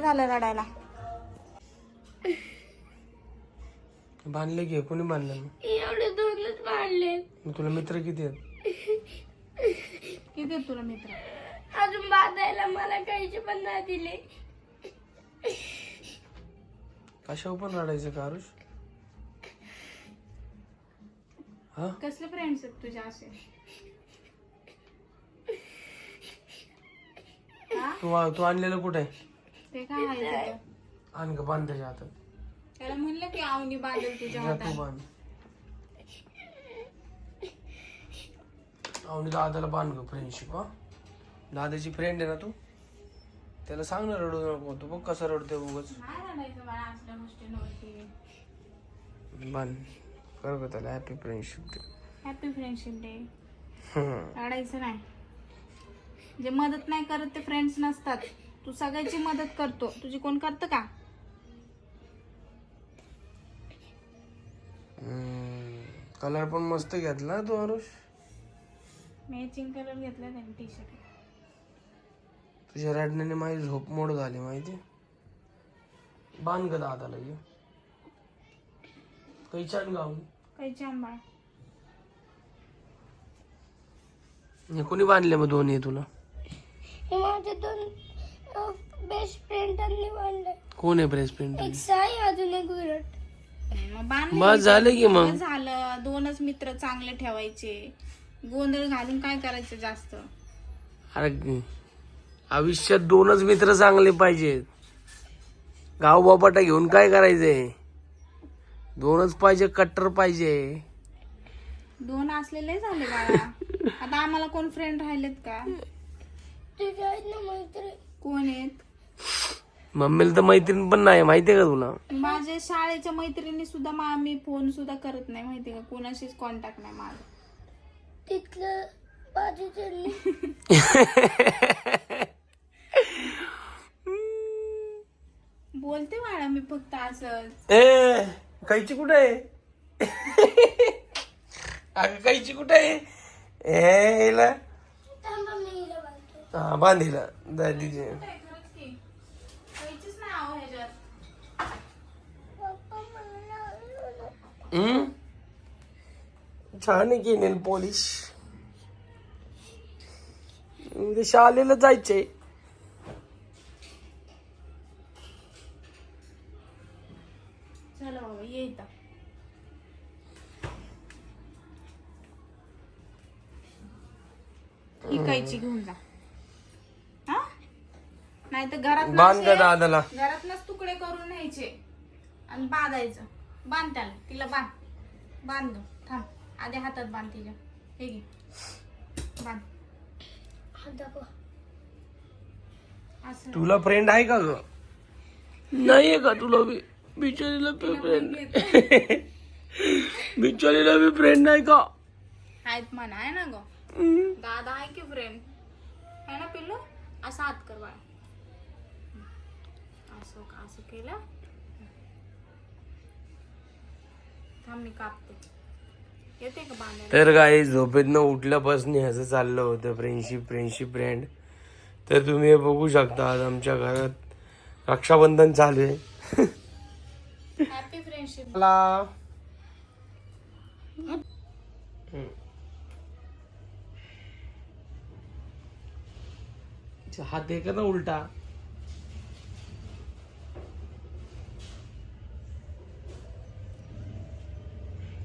झालं रडायला. बांधले घे कोणी बांधलं मग? एवढे दोनच मग तुला मित्र किती आहेत? किती आहेत तुला मित्र? अजून बांधायला मला काहीचे पण नाही दिले. कशावर पण रडायचं का आरुष? हा? कसले फ्रेंड्स आहेत तुझे असे? तू तू आणलेलं कुठे? आहे ते काय आहे तिथं? आण का बांध त्याच्या हातात त्याला म्हणलं की आवनी बांधेल तुझ्या जा तू हातात. बांध आवनी दादाला बांध ग फ्रेंडशिप हा. दादाची फ्रेंड आहे ना तू? त्याला सांग ना रडू नको तू बघ कसं रडते उगाच. नाही रडायचं बाळा असल्या गोष्टींवरती. बांध कर ग त्याला. Happy friendship day happy friendship day रडायचं नाही. जे मदत नाही करत ते फ्रेंड्स नसतात. तू सगळ्याची मदत करतो. तुझी कोण करतं का? कलर पण मस्त घेतला तू आरुष. मॅचिंग कलर घेतला त्यांनी टी शर्ट तुझ्या रडण्याने माझी झोप मोड झाली माहिती? बांध ग दादाला ये. काही छान गाऊन. काही आंबा हे कोणी बांधले मग दोन्ही तुला? हे बेस्ट फ्रेंडांनी कोण आहे प्रेस प्रिंट एक साई अजून एक विराट. मग बांधले बस झालं की मग. झालं. दोनच मित्र चांगले ठेवायचे. गोंधळ घालून काय करायचं जास्त? अरे आयुष्यात दोनच मित्र चांगले पाहिजेत. गाव बापाटा घेऊन काय करायचंय? दोनच पाहिजे कट्टर पाहिजे. दोन असलेले झाले बाळा. आता आम्हाला कोण फ्रेंड राहिलेत का? तुझ्या आहेत ना मैत्री कोण आहेत? मम्मीला तर मैत्रीण पण नाही माहितीये का तुला? माझ्या शाळेच्या मैत्रिणी सुद्धा मा मी फोन सुद्धा करत नाही माहिती का? कोणाशीच कॉन्टॅक्ट नाही माझा. तिथलं बाजूचे बोलते बाळा मी फक्त असंच. ए कैची कुठे आहे? अगं कैची कुठे आहे? ए हिला. थांबा मी हिला बांधतो हा बांधीला दादीचे खरंच की काहीच नाही आहो ह्याच्यात पप्पा मला आवडलं. हम्म छान आहे की नेल पॉलिश उद्या शाळेला जायचंय. ही कैची घेऊन जा. हा? नाही तर घरात बांध का दादाला घरातनच तुकडे करून न्यायचे. आणि बांधायचं. बांध त्याला तिला बांध. बांध. थांब. आधी हातात बांध तिच्या हे घे. बांध. दाखवा. असं. तुला फ्रेंड आहे का ग? नाहीये का तुला बी बिचारीला बी फ्रेंड बिचारीला बी फ्रेंड नाही का? आहेत म्हणा आहे ना ग? हम्म. दादा आहे की फ्रेंड आहे ना पिल्लू? असं हात कर बाळा. असं का असं केलं? थांब मी कापते. येते का बांधायला? तर काय झोपेतनं उठल्यापासून असं चाललं होतं फ्रेंडशिप फ्रेंडशिप फ्रेंड तर तुम्ही हे बघू शकता आज आमच्या घरात रक्षाबंधन चालू आहे. हॅपी फ्रेंडशिप मला हात आहे का ना उलटा?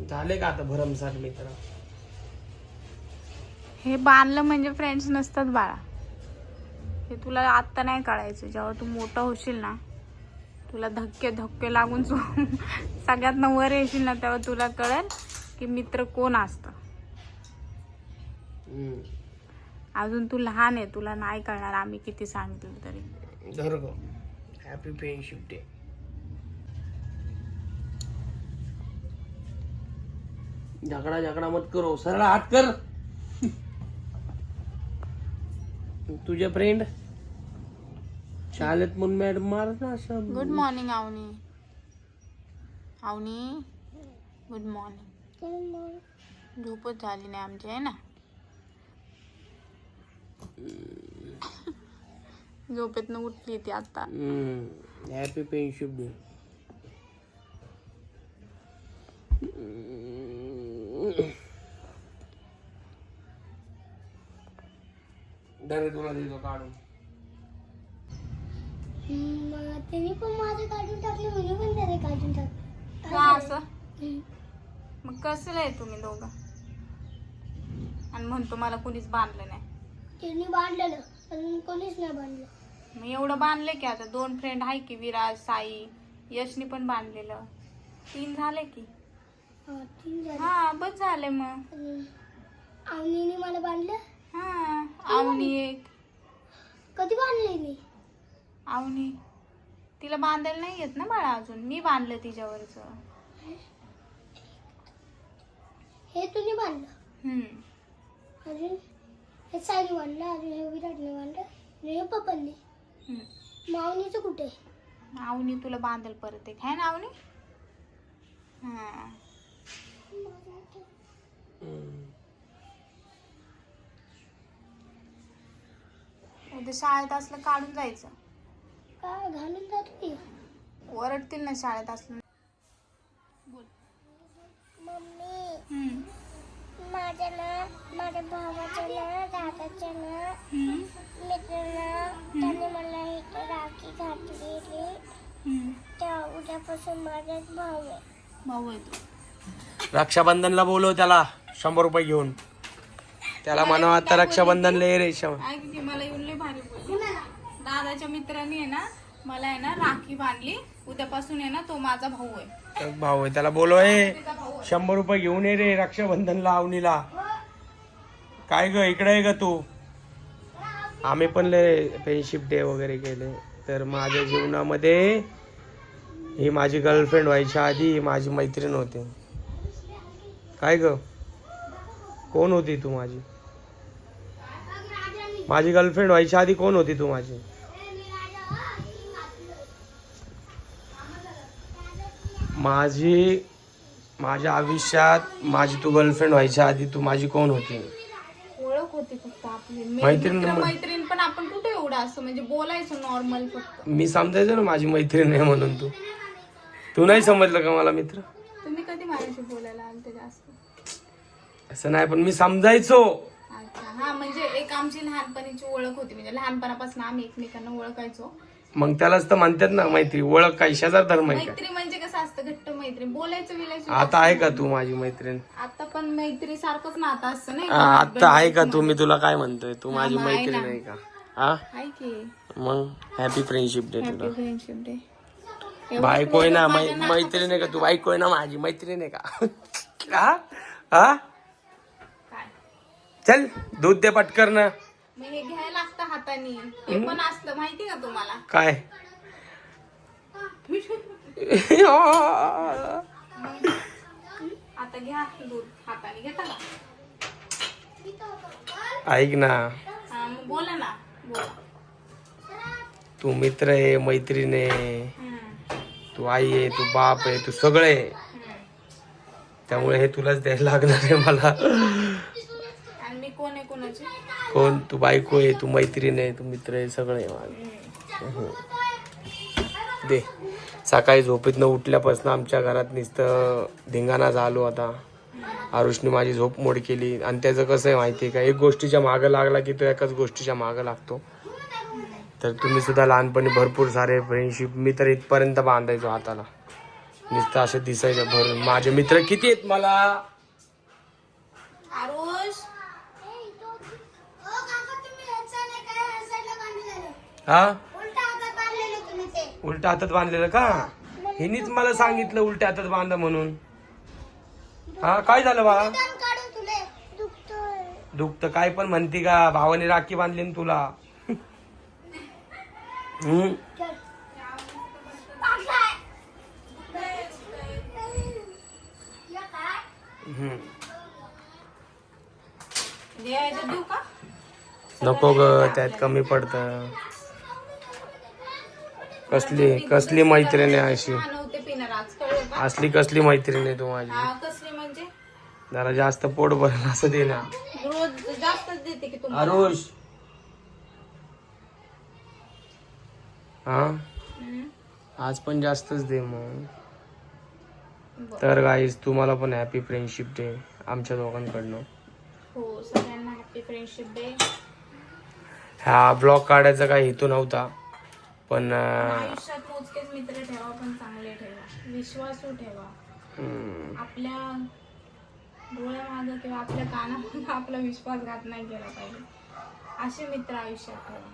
झाले का आता भरमसाठ मित्र? हे बांधलं म्हणजे फ्रेंड्स नसतात बाळा. हे तुला आत्ता नाही कळायचं. जेव्हा तू मोठा होशील ना तुला धक्के धक्के लागून तू सगळ्यात वर येशील ना तेव्हा तुला कळेल की मित्र कोण असतं. अजून तू लहान आहे तुला नाही कळणार आम्ही किती सांगितलं तरी. हॅपी फ्रेंडशिप डे झगडा झगडा मत करो. सरळ हात कर. तुझे फ्रेंड शाळेत म्हणून मॅडम मारत ना असं good morning Avani Avani good morning झोपच झाली नाही आमची आहे ना? झोपेतनं उठली ती आता. हॅपी फ्रेंडशिप डे दरे तुला देतो काढून. मग त्यांनी पण माझं काढून टाकले म्हणजे पण त्याने काढून टाकले. का असं? मग कसं आहे तुम्ही दोघं? आणि म्हणतो मला कुणीच बांधलं नाही. त्यांनी बांधलेलं पण कोणीच नाही बांधलं. मग एवढं बांधले की आता दोन फ्रेंड आहे की विराज साई यशनी पण बांधलेलं. तीन झाले की. हा हा बस झाले मग. आवनीने मला बांधलं? हा आवनी एक. कधी बांधले मी? आवनी. तिला बांधायला नाही येत ना बाळा अजून. मी बांधलं तिच्यावरच. हे तुम्ही बांधलं? हम्म. अजून? हे साईने बांधलं अजून हे विराटने बांधलं. आणि हे पप्पांनी? हम्म. मावनीचं कुठे? आवनी तुला बांधल परत एक. आहे ना आवनी? हा. उद्या शाळेत असलं काढून जायचं. काय घालून जातो की? ओरडतील ना शाळेत असलं. मम्मी. हम्म. माझ्या ना माझ्या भावाच्या ना दादाच्या ना हम्म. मित्रांना त्याने मला इथे राखी घातलेली हम्म. त्या उद्यापासून माझाच भाऊ आहे. भाऊ आहे तू. रक्षाबंधनला बोलव त्याला. शंभर रुपये घेऊन. त्याला म्हणा आता रक्षाबंधनला ये रे शं- ऐक की मला येऊन लय भारी बोलली. दादाच्या मित्रांनी आहे ना मला आहे ना राखी बांधली. उद्यापासून आहे ना तो माझा भाऊ आहे. भाऊ आहे. त्याला बोलव ए शंभर रुपये घेऊन ये रे रक्षाबंधनला आवनीला. काय ग इकडे आहे ग तू. आम्ही पण लय फ्रेंडशिप डे वगैरे केले. तर माझ्या जीवनामध्ये ही माझी गर्लफ्रेंड व्हायच्या आधी ही माझी मैत्रीण होती. काय ग? कोण होती तू माझी? माझी गर्लफ्रेंड व्हायच्या आधी कोण होती तू माझी? माझी माझ्या आयुष्यात माझी तू गर्लफ्रेंड व्हायच्या आधी तू माझी कोण होती? ओळख होती फक्त आपली. मे- मैत्रीण मित्र म्हणून. मैत्रीण पण आपण कुठे एवढं असं म्हणजे बोलायचं नॉर्मल फक्त? मी समजायचं ना माझी मैत्रीण आहे म्हणून तू? तू नाही समजलं का मला मित्र? तुम्ही कधी माझ्याशी बोलायला आलते जास्त? असं नाही पण मी समजायचो. अच्छा हा म्हणजे एक आमची लहानपणीची ओळख होती. म्हणजे लहानपणापासून आम्ही एकमेकांना ओळखायचो. मग त्यालाच तर म्हणतात ना मैत्री. ओळख काय शेजार धर्म आहे का? मैत्री म्हणजे कसं असतं? घट्ट मैत्री. बोलायचं विलायचं आता आहे का तू माझी मैत्रीण? आता पण मैत्री सारखंच नातं असतं नाही हा, आता आहे का तू? मी तुला काय म्हणतोय? तू माझी मैत्रीण. आहे का? हा? आहे की. मग हॅपी फ्रेंडशिप डे तुला. फ्रेंडशिप डे बायको आहे ना मै- मैत्रीण आहे का तू? बायको आहे ना माझी मैत्रीण आहे का? हा? हा? चल दूध दे पटकर ना मग हे घ्यायला लागतं हाताने. हे पण असतं माहिती का तुम्हाला? काय? आता घ्या दूध हाताने घेता का? ऐक ना. हा मग बोला ना. बोला. तू मित्र आहे मैत्रीण आहे. हम्म, तू आई आहे तू बाप आहे तू सगळं हम्म. त्यामुळे हे तुलाच द्यायला लागणार आहे मला आणि मी कोण आहे कोणाची कोण? तू बायको आहे तू मैत्रीण आहे तू मित्र आहे सगळं आहे माझं. दे. सकाळी झोपेतनं उठल्यापासून आमच्या घरात नुसतं धिंगाणा झालो आता. आरुषने माझी झोप मोड केली. आणि त्याचं कसं आहे माहिती आहे का? एक गोष्टीच्या मागं लागला की तो एकाच गोष्टीच्या मागं लागतो. तर तुम्ही सुद्धा लहानपणी भरपूर सारे फ्रेंडशिप मी तर इथपर्यंत बांधायचो हाताला. नुसतं असं दिसायचं भरून. माझे मित्र किती आहेत मला? हा? उलट्या हातात बांधलेलं का? हिनीच मला सांगितलं उलट्या हातात बांधा म्हणून. हा काय झालं बा दुखत काय पण म्हणते का? भावाने राखी बांधली ना तुला. हम्म. नको ग त्यात कमी पडत. कसली कसली मैत्रीण आहे अशी? असली कसली मैत्रीण आहे तू माझी? हा कसली म्हणजे? जरा जास्त पोट भरेल असं दे ना. रोज जास्तच देते की तुम्हाला. आरुष. हा? हम्म. आज पण जास्तच दे मग. तर गाईज तुम्हाला पण हॅपी फ्रेंडशिप डे आमच्या दोघांकडनं. हो सगळ्यांना हॅपी फ्रेंडशिप डे हा ब्लॉग काढायचा काही हेतू नव्हता. पण आयुष्यात मोजकेच मित्र ठेवा पण चांगले ठेवा. विश्वासू ठेवा. हम्म, आपल्या डोळ्यामागं किंवा आपल्या कानामागं आपला विश्वासघात नाही केला पाहिजे. असे मित्र आयुष्यात ठेवा.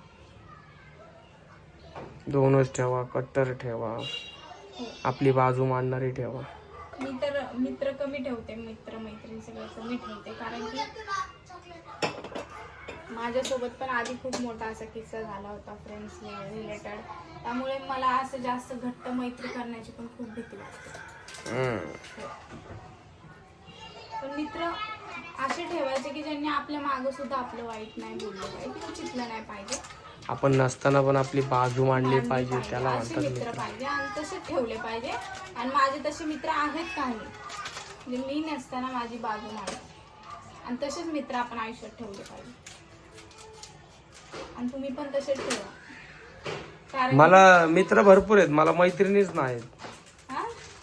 दोनच ठेवा कट्टर ठेवा. आपली बाजू मांडणारी ठेवा. मी तर मित्र कमी ठेवते मित्र मैत्रिणी सगळे कमी ठेवते. कारण की माझ्यासोबत पण आधी खूप मोठा असा किस्सा झाला होता फ्रेंड्स रिलेटेड त्यामुळे मला असं जास्त घट्ट मैत्री करण्याची पण खूप भीती वाटते. पण मित्र असे ठेवायचे की ज्यांनी आपल्या मागं सुद्धा आपलं वाईट नाही बोललं पाहिजे चितलं नाही पाहिजे. आपण नसताना पण आपली बाजू मांडली पाहिजे त्याला असे म्हणतात मित्र मित्र. पाहिजे आणि तसेच ठेवले पाहिजे. आणि माझे तसे मित्र आहेत काही म्हणजे मी नसताना माझी बाजू मांडतात आणि तसेच मित्र आपण आयुष्यात ठेवले पाहिजे. आणि तुम्ही पण तसेच ठेवा कारण मला मित्र भरपूर आहेत मला मैत्रिणीच नाहीत हा?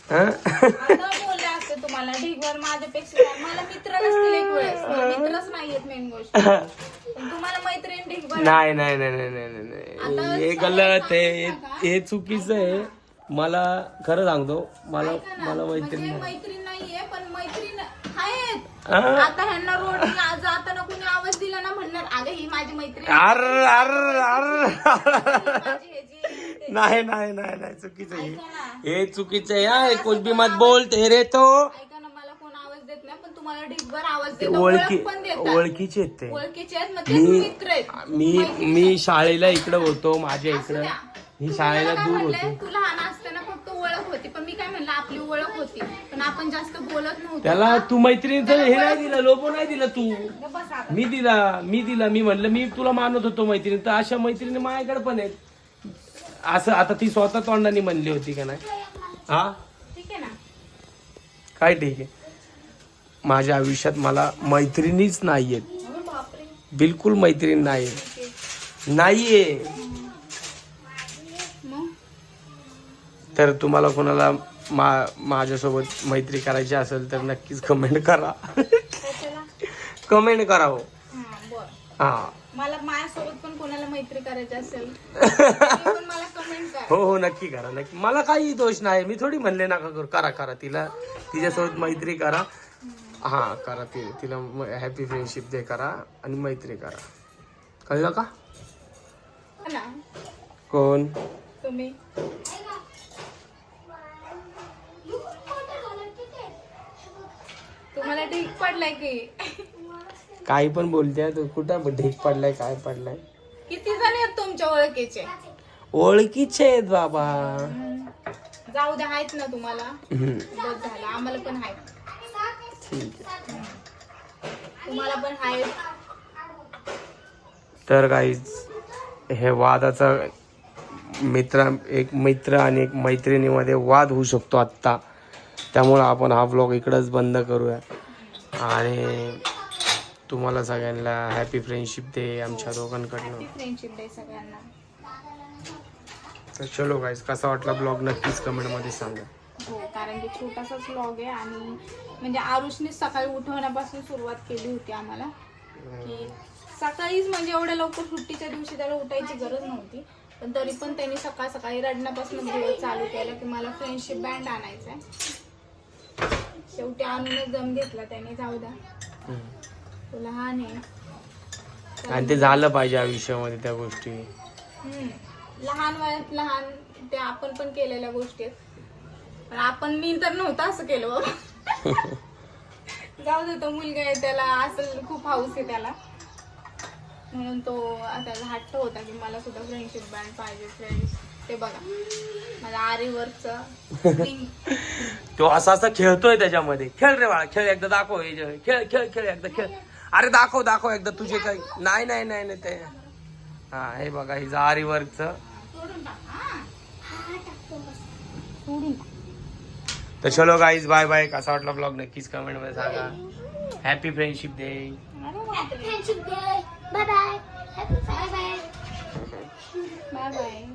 हं? आता बोलले असते तुम्हाला ढीगभर माझ्यापेक्षा काय. मला मित्र नसतील एक वेळेस मला मित्रच नाहीयेत मेन गोष्ट पण तुम्हाला मैत्रीण ढीगभर नाही नाही नाही नाही नाही नाही आता नाही हे सगळं गलत आहे. हे- हे चुकीचं आहे मला खरं सांगतो मला मला म्हणजे मैत्रीण नाही. मैत्रीण नाहीये पण मैत्रीण आहेत हं? आता ह्यांना रोड जाताना कुणी आवाज दिला ना म्हणणार अगं ही माझी मैत्रीण अर अर अर. नाही नाही नाही नाही चुकीचं आहे. हे चुकीचं आहे हा. हे कुछ भी मत बोलते रे तो. ऐका ना मला कोण आवाज देत नाही पण तुम्हाला ढिगभर आवाज ते देतो ओळखी ओळख पण देतात. ओळखीचे आहेत ते. ओळखीचे आहेत मग तेच मी मित्र आहेत. मी मी शाळेला इकडं होतो माझ्या इकडं. मी शाळेला दूर होतो. तू लहान असताना फक्त ओळख होती पण मी काय म्हणलं आपली ओळख होती. आपण जास्त बोलत नव्हतो त्याला तू मैत्रिणीचं हे नाही दिलं लोपो नाही दिलं तू. गप्प बस आता. मी दिला मी दिला मी म्हणलं मी तुला मानत होतो मैत्रिणी तर अशा मैत्रिणी माझ्याकडे पण आहेत. असं आता ती स्वतः तोंडाने म्हणली होती का नाही? हा? ठीक आहे ना? काय ठीक आहे? माझ्या आयुष्यात मला मैत्रिणीच अरे बापरे. बिलकुल मैत्रीण नाही नाहीये मग? तर तुम्हाला कोणाला मा माझ्यासोबत मैत्री करायची असेल तर नक्कीच कमेंट करा. कमेंट करा हो. हा हा. मला माझ्यासोबत पण कोणाला मैत्री करायची असेल तरी पण मला कमेंट करा. हो हो नक्की करा नक्की. मला काही दोष नाही. मी थोडी म्हणले नका करू करा करा. तिला तिच्यासोबत मैत्री करा. हा करा ती. तिला हॅपी फ्रेंडशिप दे करा आणि मैत्री करा. कळलं का? हा कोण? तुम्ही. तुम्हाला ठीक पडलाय की. काही पण बोलते तू कुठं ढीक पडलाय काय पडलाय. किती जण आहेत तुमच्या ओळखीचे? ओळखीचे आहेत बाबा. जाऊ द्या आहेत ना तुम्हाला. हम्म, बस झालं आम्हाला पण आहेत. ठीक आहे. तुम्हाला पण आहेत. तर काहीच हे वादाचा मित्र एक मित्र आणि एक मैत्रिणीमध्ये वाद होऊ शकतो आत्ता. त्यामुळं आपण हा ब्लॉग इकडंच बंद करूया. आणि तुम्हाला सगळ्यांना हॅपी फ्रेंडशिप डे आमच्या दोघांकडनं. फ्रेंडशिप डे सगळ्यांना. तर चलो गाईज कसा वाटला ब्लॉग नक्कीच कमेंटमध्ये सांगा. हो कारण की छोटासाच व्लॉग आहे आणि म्हणजे आरुषने सकाळी उठवण्यापासून सुरुवात केली होती आम्हाला. की सकाळीच म्हणजे एवढ्या लवकर सुट्टीच्या दिवशी त्याला उठायची गरज नव्हती. पण तरी पण त्यांनी सकाळ सकाळी रडण्यापासून दिवस चालू केला की मला फ्रेंडशिप बँड आणायचा आहे शेवटी आणूनच दम घेतला त्याने जाऊ द्या. तो लहान आहे. आणि ते झालं पाहिजे आयुष्यामध्ये त्या गोष्टी. हम्म. लहान वयात लहान ते आपण पण केलेल्या गोष्टी आहेत. पण आपण मी तर नव्हतं असं केलं बाबा. जाऊ दे तो मुलगा आहे त्याला असं खूप हाऊस आहे त्याला. म्हणून तो त्याला हट्ट होता की मला सुद्धा फ्रेंडशिप बँड पाहिजे फ्रेंड्स ते बघा. माझ्या आरी वर्कचं तो असा असा खेळतोय त्याच्यामध्ये. खेळ रे बाळा खेळ एकदा दाखव हे जे- खेळ खेळ खेळ एकदा खेळ. अरे दाखव दाखव एकदा तुझे काही. नाही नाही नाही नाही ते. हा हे बघा ही जारी वर्कचं सोडून टाक हा. हा टाकतो बस सोडून टाक तर चलो गाईज बाय बाय कसा वाटला ब्लॉग नक्कीच कमेंटमध्ये सांगा. Happy friendship day. Friendship day bye bye bye bye bye bye